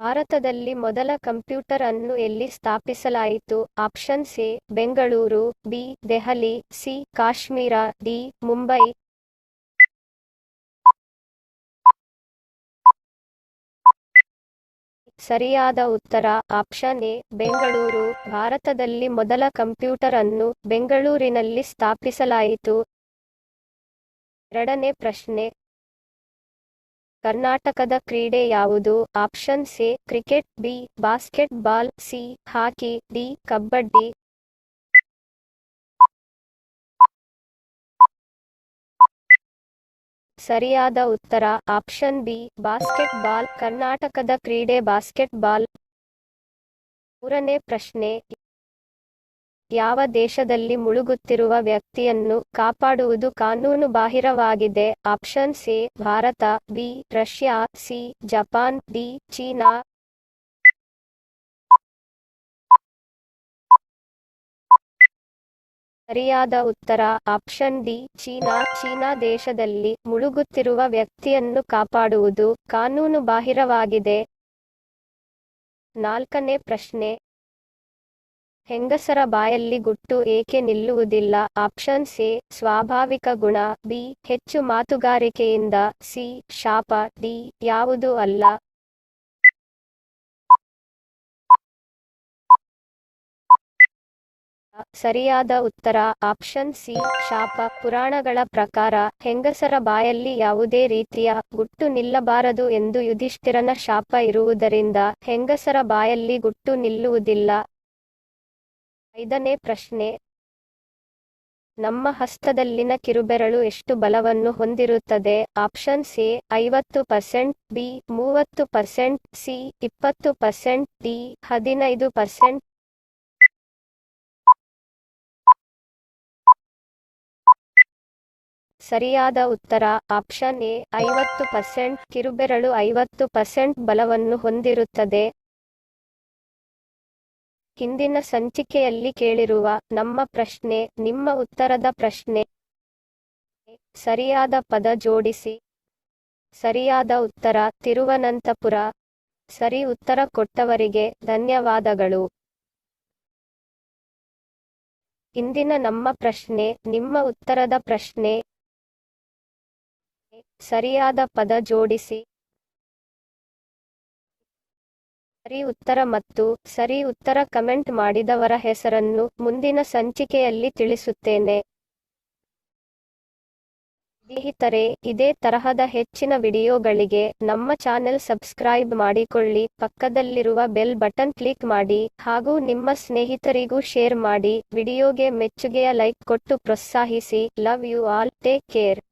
ಭಾರತದಲ್ಲಿ ಮೊದಲ ಕಂಪ್ಯೂಟರ್ ಅನ್ನು ಎಲ್ಲಿ ಸ್ಥಾಪಿಸಲಾಯಿತು? Option C Bengaluru, B, Delhi, C, Kashmir, D, Mumbai. ಸರಿಯಾದ ಉತ್ತರ, ಆಪ್ಷನ್ ಎ, ಬೆಂಗಳೂರು. ಭಾರತದಲ್ಲಿ ಮೊದಲ ಕಂಪ್ಯೂಟರ್ ಅನ್ನು ಬೆಂಗಳೂರಿನಲ್ಲಿ ಸ್ಥಾಪಿಸಲಾಯಿತು? ಎರಡನೇ ಪ್ರಶ್ನೆ ಕರ್ನಾಟಕದ ಕ್ರೀಡೆ ಯಾವುದು? Options A, cricket, B basketball C, hockey, D kabaddi ಸರಿಯಾದ ಉತ್ತರ, ಆಪ್ಷನ್ ಬಿ ಬಾಸ್ಕೆಟ್ ಕರ್ನಾಟಕದ ಕ್ರೀಡೆ ಬಾಸ್ಕೆಟ್ ಮೂರನೇ ಪ್ರಶ್ನೆ ಯಾವ ದೇಶದಲ್ಲಿ ಮುಳುಗುತ್ತಿರುವ ವ್ಯಕ್ತಿಯನ್ನು ಕಾಪಾಡುವುದು ಕಾನೂನು ಬಾಹಿರವಾಗಿದೆ option C Bharat, B, Russia, C, Japan, D, China. ಸರಿಯಾದ ಉತ್ತರ, ಆಪ್ಷನ್ ಡಿ, ಚೀನಾ. ಚೀನಾ ದೇಶದಲ್ಲಿ ಮುಳುಗುತ್ತಿರುವ ವ್ಯಕ್ತಿಯನ್ನು ಕಾಪಾಡುವುದು ಕಾನೂನು ಬಾಹಿರವಾಗಿದೆ ನಾಲ್ಕನೇ ಪ್ರಶ್ನೆ ಹೆಂಗಸರ ಬಾಯಲ್ಲಿ ಗುಟ್ಟು ಏಕೆ ನಿಲ್ಲುವುದಿಲ್ಲ? ಆಪ್ಷನ್ ಸಿ ಸ್ವಾಭಾವಿಕ ಗುಣ. ಬಿ, ಹೆಚ್ಚು ಮಾತುಗಾರಿಕೆಯಿಂದ. ಸಿ, ಶಾಪ. ಡಿ, ಯಾವುದು ಅಲ್ಲ. ಸರಿಯಾದ ಉತ್ತರ. ಆಪ್ಷನ್ ಸಿ, ಶಾಪ. ಪುರಾಣಗಳ ಪ್ರಕಾರ, ಹೆಂಗಸರ ಬಾಯಲ್ಲಿ ಯಾವುದೇ ರೀತಿಯ ಗುಟ್ಟು ನಿಲ್ಲಬಾರದು ಎಂದು ಯುಧಿಷ್ಠಿರನ ಶಾಪ ಇರುವುದರಿಂದ, ಹೆಂಗಸರ ಬಾಯಲ್ಲಿ ಗುಟ್ಟು ನಿಲ್ಲುವುದಿಲ್ಲ. ಐದನೇ ಪ್ರಶ್ನೆ. ನಮ್ಮ ಹಸ್ತದಲ್ಲಿನ ಕಿರುಬೆರಳು ಎಷ್ಟು ಬಲವನ್ನು ಹೊಂದಿರುತ್ತದೆ? ಆಪ್ಷನ್ಸ್ ಎ, ಐವತ್ತು ಪರ್ಸೆಂಟ್, ಬಿ, ಮೂವತ್ತು ಪರ್ಸೆಂಟ್, ಸಿ, ಇಪ್ಪತ್ತು ಪರ್ಸೆಂಟ್, ಡಿ, ಹದಿನೈದು ಪರ್ಸೆಂಟ್. ಸರಿಯಾದ ಉತ್ತರ, ಆಪ್ಷನ್ ಎ, ಐವತ್ತು ಪರ್ಸೆಂಟ್, ಕಿರುಬೆರಳು ಐವತ್ತು ಪರ್ಸೆಂಟ್ ಬಲವನ್ನು ಹೊಂದಿರುತ್ತದೆ. ಹಿಂದಿನ ಸಂಚಿಕೆಯಲ್ಲಿ ಕೇಳಿರುವ ನಮ್ಮ ಪ್ರಶ್ನೆ, ನಿಮ್ಮ ಉತ್ತರದ ಪ್ರಶ್ನೆ. ಸರಿಯಾದ ಪದ ಜೋಡಿಸಿ. ಸರಿಯಾದ ಉತ್ತರ, ತಿರುವನಂತಪುರ. ಸರಿ ಉತ್ತರ ಕೊಟ್ಟವರಿಗೆ ಧನ್ಯವಾದಗಳು. ಇಂದಿನ ನಮ್ಮ ಪ್ರಶ್ನೆ, ನಿಮ್ಮ ಉತ್ತರದ ಪ್ರಶ್ನೆ. ಸರಿಯಾದ ಪದ ಜೋಡಿಸಿ. ಸರಿ ಉತ್ತರ ಮತ್ತು ಸರಿ ಉತ್ತರ ಕಮೆಂಟ್ ಮಾಡಿದವರ ಹೆಸರನ್ನು ಮುಂದಿನ ಸಂಚಿಕೆಯಲ್ಲಿ ತಿಳಿಸುತ್ತೇನೆ. ಸ್ನೇಹಿತರೆ, ಇದೇ ತರಹದ ಹೆಚ್ಚಿನ ವಿಡಿಯೋಗಳಿಗೆ ನಮ್ಮ ಚಾನೆಲ್ ಸಬ್ಸ್ಕ್ರೈಬ್ ಮಾಡಿಕೊಳ್ಳಿ, ಪಕ್ಕದಲ್ಲಿರುವ ಬೆಲ್ ಬಟನ್ ಕ್ಲಿಕ್ ಮಾಡಿ ಹಾಗೂ ನಿಮ್ಮ ಸ್ನೇಹಿತರಿಗೂ ಶೇರ್ ಮಾಡಿ, ವಿಡಿಯೋಗೆ ಮೆಚ್ಚುಗೆಯ ಲೈಕ್ ಕೊಟ್ಟು ಪ್ರೋತ್ಸಾಹಿಸಿ, love you all, take care.